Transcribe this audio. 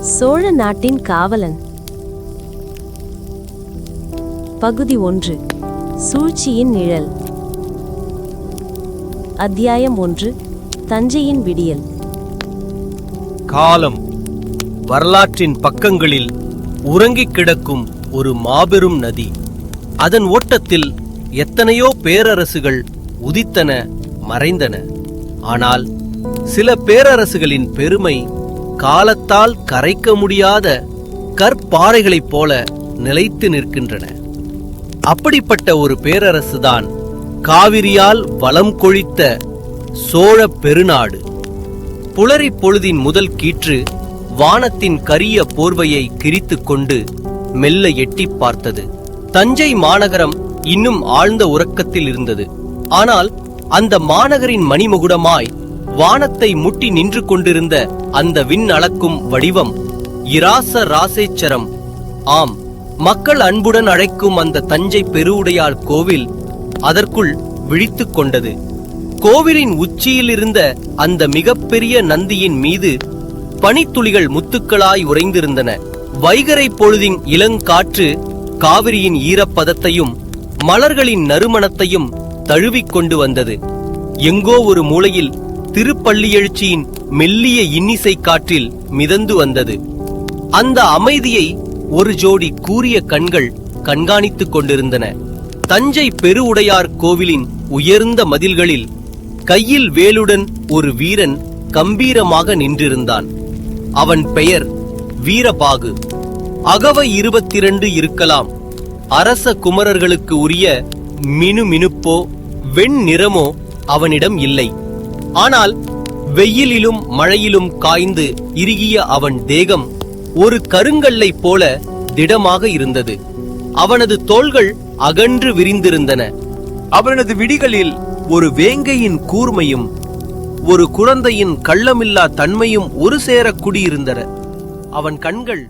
சோழ நாட்டின் காவலன். பகுதி ஒன்று சூழ்ச்சியின் நிழல். அத்தியாயம் ஒன்று தஞ்சையின் விடியல். காலம் வரலாற்றின் பக்கங்களில் உறங்கிக் கிடக்கும் ஒரு மாபெரும் நதி. அதன் ஓட்டத்தில் எத்தனையோ பேரரசுகள் உதித்தன மறைந்தன. ஆனால் சில பேரரசுகளின் பெருமை காலத்தால் கரைக்க முடியாத கற்பாறைகளைப் போல நிலைத்து நிற்கின்றன. அப்படிப்பட்ட ஒரு பேரரசுதான் காவிரியால் வளம் கொழித்த சோழ பெருநாடு. புலரி பொழுதின் முதல் கீற்று வானத்தின் கரிய போர்வையை கிரித்துக் கொண்டு மெல்ல எட்டிப் பார்த்தது. தஞ்சை மாநகரம் இன்னும் ஆழ்ந்த உறக்கத்தில் இருந்தது. ஆனால் அந்த மாநகரின் மணிமுகுடமாய் வானத்தை முட்டி நின்று கொண்டிருந்த அந்த விண் அளக்கும் வடிவம் இராச ராசேச்சரம். ஆம் மக்கள் அன்புடன் அழைக்கும் அந்த தஞ்சை பெருவுடையாள் கோவில் அதற்குள் விழித்துக் கொண்டது. கோவிலின் உச்சியில் இருந்த அந்த மிகப்பெரிய நந்தியின் மீது பனித்துளிகள் முத்துக்களாய் உறைந்திருந்தன. வைகரை பொழுதின் இளங்காற்று காவிரியின் ஈரப்பதத்தையும் மலர்களின் நறுமணத்தையும் தழுவிக் கொண்டு வந்தது. எங்கோ ஒரு மூலையில் திருப்பள்ளி எழுச்சியின் மெல்லிய இன்னிசை காற்றில் மிதந்து வந்தது. அந்த அமைதியை ஒரு ஜோடி கூறிய கண்கள் கண்காணித்துக் கொண்டிருந்தன. தஞ்சை பெருவுடையார் கோவிலின் உயர்ந்த மதில்களில் கையில் வேலுடன் ஒரு வீரன் கம்பீரமாக நின்றிருந்தான். அவன் பெயர் வீரபாகு. அகவை இருபத்திரண்டு இருக்கலாம். அரச குமரர்களுக்கு உரிய மினுமினுப்போ வெண் நிறமோ அவனிடம் இல்லை. ஆனால் வெயிலிலும் மழையிலும் காய்ந்து இறுகிய அவன் தேகம் ஒரு கருங்கல்லைப் போல திடமாக இருந்தது. அவனது தோள்கள் அகன்று விரிந்திருந்தன. அவனது விடிகளில் ஒரு வேங்கையின் கூர்மையும் ஒரு குழந்தையின் கள்ளமில்லா தன்மையும் ஒரு சேர குடியிருந்தன. அவன் கண்கள்